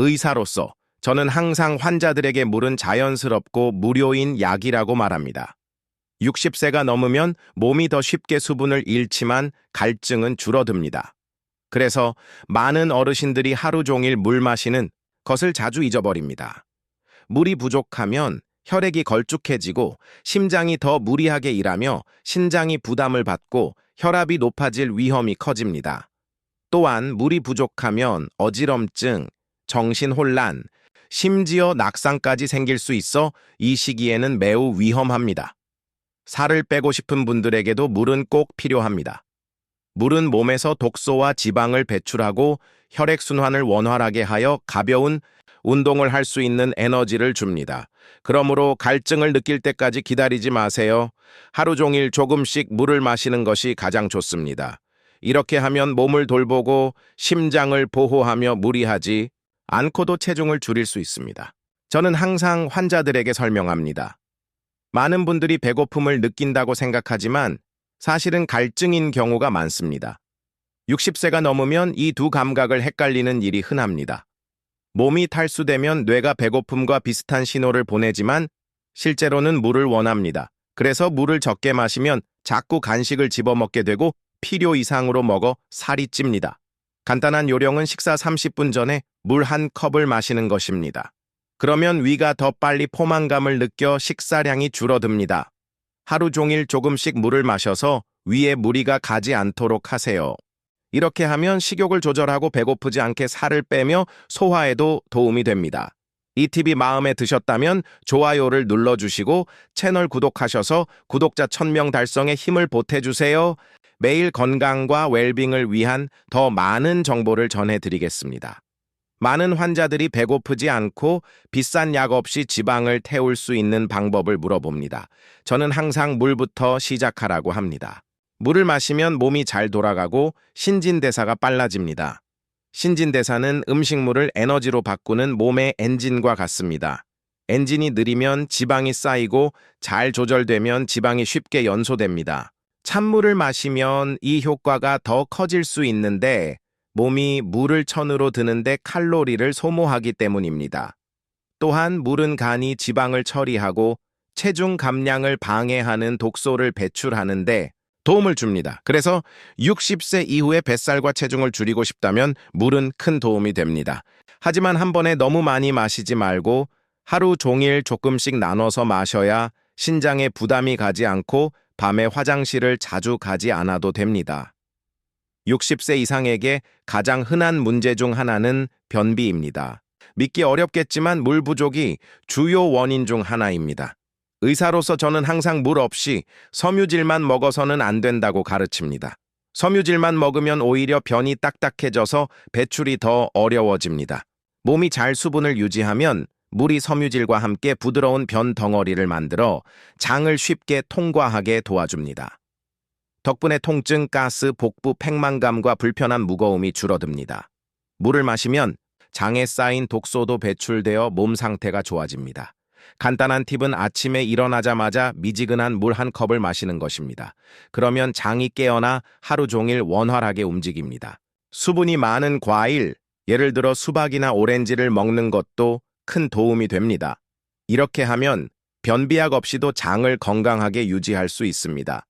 의사로서 저는 항상 환자들에게 물은 자연스럽고 무료인 약이라고 말합니다. 60세가 넘으면 몸이 더 쉽게 수분을 잃지만 갈증은 줄어듭니다. 그래서 많은 어르신들이 하루 종일 물 마시는 것을 자주 잊어버립니다. 물이 부족하면 혈액이 걸쭉해지고 심장이 더 무리하게 일하며 신장이 부담을 받고 혈압이 높아질 위험이 커집니다. 또한 물이 부족하면 어지럼증, 정신혼란, 심지어 낙상까지 생길 수 있어 이 시기에는 매우 위험합니다. 살을 빼고 싶은 분들에게도 물은 꼭 필요합니다. 물은 몸에서 독소와 지방을 배출하고 혈액순환을 원활하게 하여 가벼운 운동을 할 수 있는 에너지를 줍니다. 그러므로 갈증을 느낄 때까지 기다리지 마세요. 하루 종일 조금씩 물을 마시는 것이 가장 좋습니다. 이렇게 하면 몸을 돌보고 심장을 보호하며 무리하지 않고도 체중을 줄일 수 있습니다. 저는 항상 환자들에게 설명합니다. 많은 분들이 배고픔을 느낀다고 생각하지만 사실은 갈증인 경우가 많습니다. 60세가 넘으면 이 두 감각을 헷갈리는 일이 흔합니다. 몸이 탈수되면 뇌가 배고픔과 비슷한 신호를 보내지만 실제로는 물을 원합니다. 그래서 물을 적게 마시면 자꾸 간식을 집어먹게 되고 필요 이상으로 먹어 살이 찝니다. 간단한 요령은 식사 30분 전에 물 한 컵을 마시는 것입니다. 그러면 위가 더 빨리 포만감을 느껴 식사량이 줄어듭니다. 하루 종일 조금씩 물을 마셔서 위에 무리가 가지 않도록 하세요. 이렇게 하면 식욕을 조절하고 배고프지 않게 살을 빼며 소화에도 도움이 됩니다. 이 팁이 마음에 드셨다면 좋아요를 눌러주시고 채널 구독하셔서 구독자 1000명 달성에 힘을 보태주세요. 매일 건강과 웰빙을 위한 더 많은 정보를 전해드리겠습니다. 많은 환자들이 배고프지 않고 비싼 약 없이 지방을 태울 수 있는 방법을 물어봅니다. 저는 항상 물부터 시작하라고 합니다. 물을 마시면 몸이 잘 돌아가고 신진대사가 빨라집니다. 신진대사는 음식물을 에너지로 바꾸는 몸의 엔진과 같습니다. 엔진이 느리면 지방이 쌓이고 잘 조절되면 지방이 쉽게 연소됩니다. 찬물을 마시면 이 효과가 더 커질 수 있는데 몸이 물을 천으로 드는데 칼로리를 소모하기 때문입니다. 또한 물은 간이 지방을 처리하고 체중 감량을 방해하는 독소를 배출하는데 도움을 줍니다. 그래서 60세 이후에 뱃살과 체중을 줄이고 싶다면 물은 큰 도움이 됩니다. 하지만 한 번에 너무 많이 마시지 말고 하루 종일 조금씩 나눠서 마셔야 신장에 부담이 가지 않고 밤에 화장실을 자주 가지 않아도 됩니다. 60세 이상에게 가장 흔한 문제 중 하나는 변비입니다. 믿기 어렵겠지만 물 부족이 주요 원인 중 하나입니다. 의사로서 저는 항상 물 없이 섬유질만 먹어서는 안 된다고 가르칩니다. 섬유질만 먹으면 오히려 변이 딱딱해져서 배출이 더 어려워집니다. 몸이 잘 수분을 유지하면 물이 섬유질과 함께 부드러운 변 덩어리를 만들어 장을 쉽게 통과하게 도와줍니다. 덕분에 통증, 가스, 복부, 팽만감과 불편한 무거움이 줄어듭니다. 물을 마시면 장에 쌓인 독소도 배출되어 몸 상태가 좋아집니다. 간단한 팁은 아침에 일어나자마자 미지근한 물 한 컵을 마시는 것입니다. 그러면 장이 깨어나 하루 종일 원활하게 움직입니다. 수분이 많은 과일, 예를 들어 수박이나 오렌지를 먹는 것도 큰 도움이 됩니다. 이렇게 하면 변비약 없이도 장을 건강하게 유지할 수 있습니다.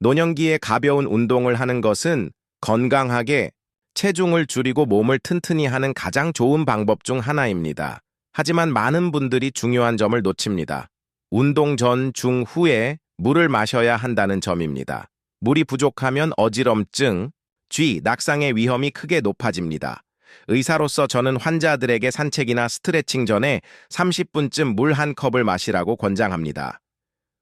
노년기에 가벼운 운동을 하는 것은 건강하게 체중을 줄이고 몸을 튼튼히 하는 가장 좋은 방법 중 하나입니다. 하지만 많은 분들이 중요한 점을 놓칩니다. 운동 전, 중, 후에 물을 마셔야 한다는 점입니다. 물이 부족하면 어지럼증, 쥐, 낙상의 위험이 크게 높아집니다. 의사로서 저는 환자들에게 산책이나 스트레칭 전에 30분쯤 물 한 컵을 마시라고 권장합니다.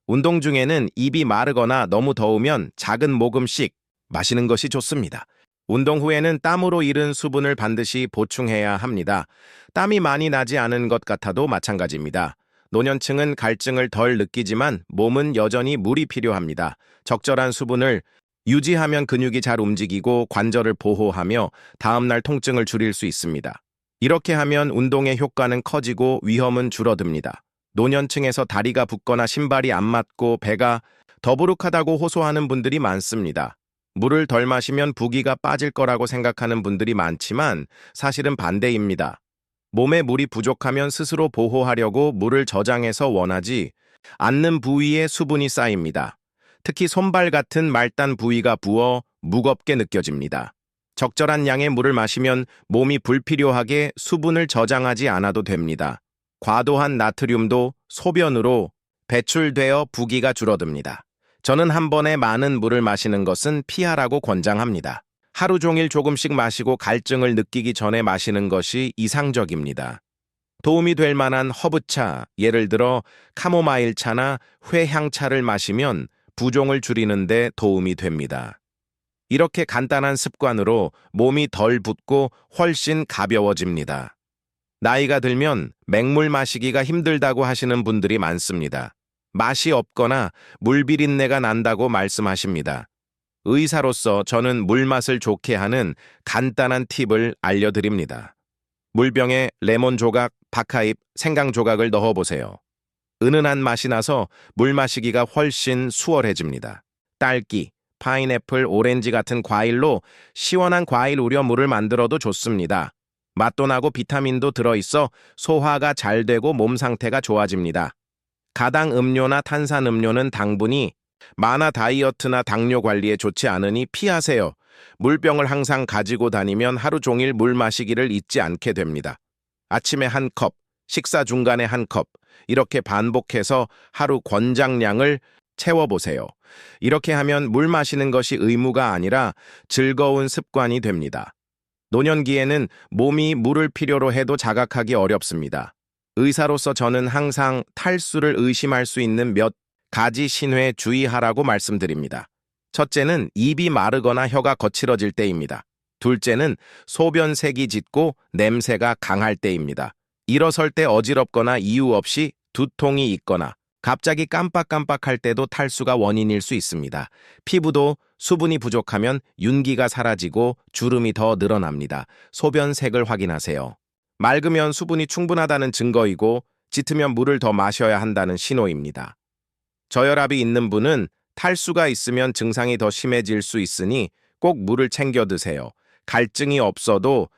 운동 중에는 입이 마르거나 너무 더우면 작은 모금씩 마시는 것이 좋습니다. 운동 후에는 땀으로 잃은 수분을 반드시 보충해야 합니다. 땀이 많이 나지 않은 것 같아도 마찬가지입니다. 노년층은 갈증을 덜 느끼지만 몸은 여전히 물이 필요합니다. 적절한 수분을 유지하면 근육이 잘 움직이고 관절을 보호하며 다음날 통증을 줄일 수 있습니다. 이렇게 하면 운동의 효과는 커지고 위험은 줄어듭니다. 노년층에서 다리가 붓거나 신발이 안 맞고 배가 더부룩하다고 호소하는 분들이 많습니다. 물을 덜 마시면 부기가 빠질 거라고 생각하는 분들이 많지만 사실은 반대입니다. 몸에 물이 부족하면 스스로 보호하려고 물을 저장해서 원하지 않는 부위에 수분이 쌓입니다. 특히 손발 같은 말단 부위가 부어 무겁게 느껴집니다. 적절한 양의 물을 마시면 몸이 불필요하게 수분을 저장하지 않아도 됩니다. 과도한 나트륨도 소변으로 배출되어 부기가 줄어듭니다. 저는 한 번에 많은 물을 마시는 것은 피하라고 권장합니다. 하루 종일 조금씩 마시고 갈증을 느끼기 전에 마시는 것이 이상적입니다. 도움이 될 만한 허브차, 예를 들어 카모마일 차나 회향차를 마시면 부종을 줄이는 데 도움이 됩니다. 이렇게 간단한 습관으로 몸이 덜 붓고 훨씬 가벼워집니다. 나이가 들면 맹물 마시기가 힘들다고 하시는 분들이 많습니다. 맛이 없거나 물 비린내가 난다고 말씀하십니다. 의사로서 저는 물맛을 좋게 하는 간단한 팁을 알려드립니다. 물병에 레몬 조각, 박하잎, 생강 조각을 넣어보세요. 은은한 맛이 나서 물 마시기가 훨씬 수월해집니다. 딸기, 파인애플, 오렌지 같은 과일로 시원한 과일 우려 물을 만들어도 좋습니다. 맛도 나고 비타민도 들어있어 소화가 잘 되고 몸 상태가 좋아집니다. 가당 음료나 탄산 음료는 당분이 많아 다이어트나 당뇨 관리에 좋지 않으니 피하세요. 물병을 항상 가지고 다니면 하루 종일 물 마시기를 잊지 않게 됩니다. 아침에 한 컵, 식사 중간에 한 컵, 이렇게 반복해서 하루 권장량을 채워보세요. 이렇게 하면 물 마시는 것이 의무가 아니라 즐거운 습관이 됩니다. 노년기에는 몸이 물을 필요로 해도 자각하기 어렵습니다. 의사로서 저는 항상 탈수를 의심할 수 있는 몇 가지 신호에 주의하라고 말씀드립니다. 첫째는 입이 마르거나 혀가 거칠어질 때입니다. 둘째는 소변색이 짙고 냄새가 강할 때입니다. 일어설 때 어지럽거나 이유 없이 두통이 있거나 갑자기 깜빡깜빡할 때도 탈수가 원인일 수 있습니다. 피부도 수분이 부족하면 윤기가 사라지고 주름이 더 늘어납니다. 소변색을 확인하세요. 맑으면 수분이 충분하다는 증거이고 짙으면 물을 더 마셔야 한다는 신호입니다. 저혈압이 있는 분은 탈수가 있으면 증상이 더 심해질 수 있으니 꼭 물을 챙겨 드세요. 갈증이 없어도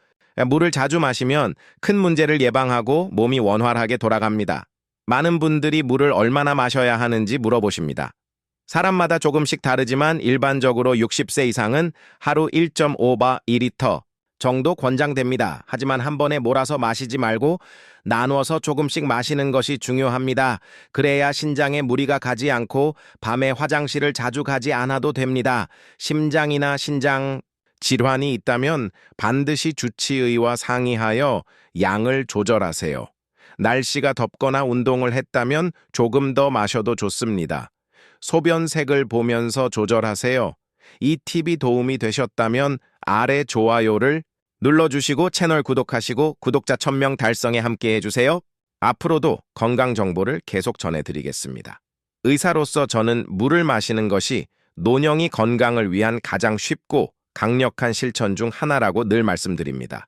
물을 자주 마시면 큰 문제를 예방하고 몸이 원활하게 돌아갑니다. 많은 분들이 물을 얼마나 마셔야 하는지 물어보십니다. 사람마다 조금씩 다르지만 일반적으로 60세 이상은 하루 1.5바 2리터 정도 권장됩니다. 하지만 한 번에 몰아서 마시지 말고 나누어서 조금씩 마시는 것이 중요합니다. 그래야 신장에 무리가 가지 않고 밤에 화장실을 자주 가지 않아도 됩니다. 심장이나 신장 질환이 있다면 반드시 주치의와 상의하여 양을 조절하세요. 날씨가 덥거나 운동을 했다면 조금 더 마셔도 좋습니다. 소변색을 보면서 조절하세요. 이 팁이 도움이 되셨다면 아래 좋아요를 눌러주시고 채널 구독하시고 구독자 1000명 달성에 함께 해 주세요. 앞으로도 건강 정보를 계속 전해드리겠습니다. 의사로서 저는 물을 마시는 것이 노령이 건강을 위한 가장 쉽고 강력한 실천 중 하나라고 늘 말씀드립니다.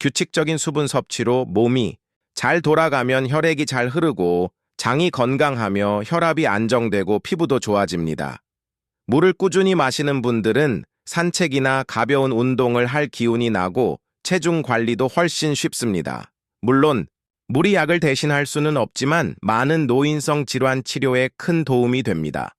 규칙적인 수분 섭취로 몸이 잘 돌아가면 혈액이 잘 흐르고 장이 건강하며 혈압이 안정되고 피부도 좋아집니다. 물을 꾸준히 마시는 분들은 산책이나 가벼운 운동을 할 기운이 나고 체중 관리도 훨씬 쉽습니다. 물론 물이 약을 대신할 수는 없지만 많은 노인성 질환 치료에 큰 도움이 됩니다.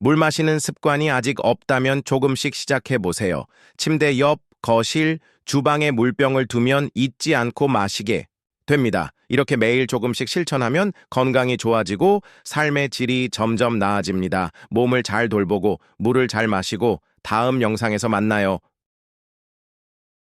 물 마시는 습관이 아직 없다면 조금씩 시작해 보세요. 침대 옆, 거실, 주방에 물병을 두면 잊지 않고 마시게 됩니다. 이렇게 매일 조금씩 실천하면 건강이 좋아지고 삶의 질이 점점 나아집니다. 몸을 잘 돌보고 물을 잘 마시고 다음 영상에서 만나요.